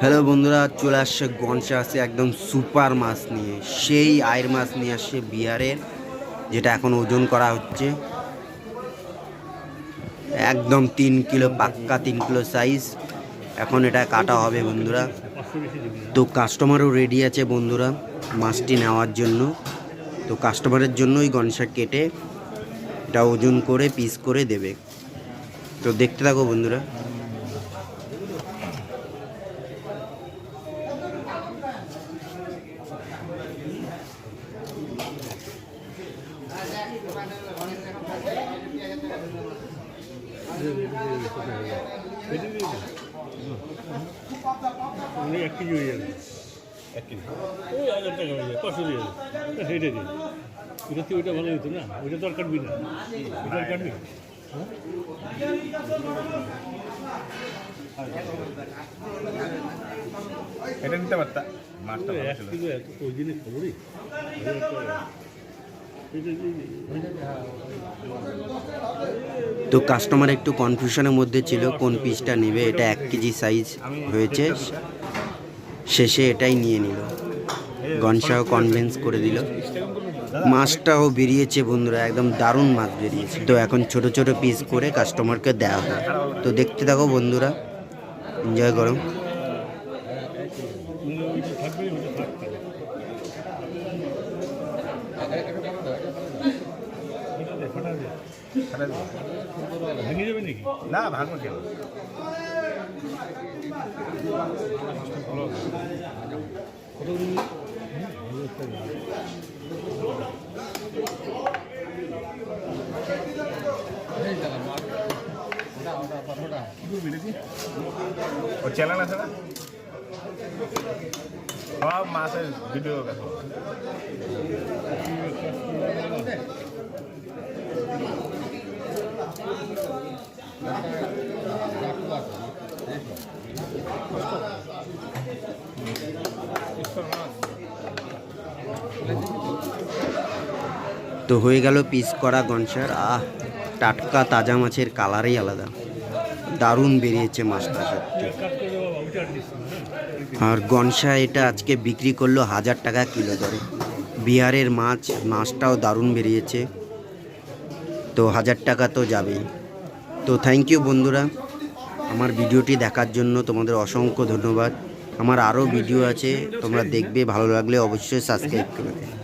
Hello বন্ধুরা, চলে আসছে গনসা আসছে একদম সুপার মাছ নিয়ে। সেই আয়ের মাছ নিয়ে আসছে বিহারের যেটা এখন ওজন করা হচ্ছে। একদম তিন কিলো, পাক্কা তিন কিলো সাইজ এখন এটা কাটা হবে বন্ধুরা। তো কাস্টমারও রেডি আছে বন্ধুরা মাছটি নেওয়ার জন্য। তো কাস্টমারের জন্যই গনসা কেটে এটা ওজন করে পিস করে দেবে। তো দেখতে থাকো বন্ধুরা। এক কেজি হয়ে যাবে এক কেজি। ওই হাজার টাকা হয়ে যাবে পাঁচশো দিয়ে যাবে সেইটা দিন। ওটা তুই ওইটা ভালো হতো না? ওইটা তো আর কাটবি না। ওইটা আর কাটবি? হ্যাঁ? এটা নিতে পারতা? মাছটা ওই জিনিস খবরই। তো কাস্টমার একটু কনফিউশনের মধ্যে ছিল, কোন পিসটা নেবে, এটা এক কেজি সাইজ হয়েছে। শেষে এটাই নিয়ে নিল। গনসাও কনভিন্স করে দিল। মাছটাও বেরিয়েছে বন্ধুরা, একদম দারুণ মাছ বেরিয়েছে। তো এখন ছোট ছোট পিস করে কাস্টমারকে দেওয়া হয় তো দেখতে থাকো বন্ধুরা এনজয় করো। থাকবে ওইটা থাকবে ওইটা দে, ফাটা দে। তাহলে ভেঙে যাবে নাকি? না ভাঙবো কেন? ও চ্যানেল আছে না? সব মাছের ভিডিও দেখো। তো হয়ে গেল পিস করা গনসার। আহ, টাটকা তাজা মাছের কালারই আলাদা। দারুণ বেরিয়েছে মাছটা সত্যি। আর গনসা এটা আজকে বিক্রি করল হাজার টাকা কিলো দরে। বিহারের মাছ, মাছটাও দারুণ বেরিয়েছে। তো হাজার টাকা তো যাবেই। তো থ্যাংক ইউ বন্ধুরা। আমার ভিডিওটি দেখার জন্য তোমাদের অসংখ্য ধন্যবাদ। আমার আরও ভিডিও আছে তোমরা দেখবে ভালো লাগলে অবশ্যই সাবস্ক্রাইব করবে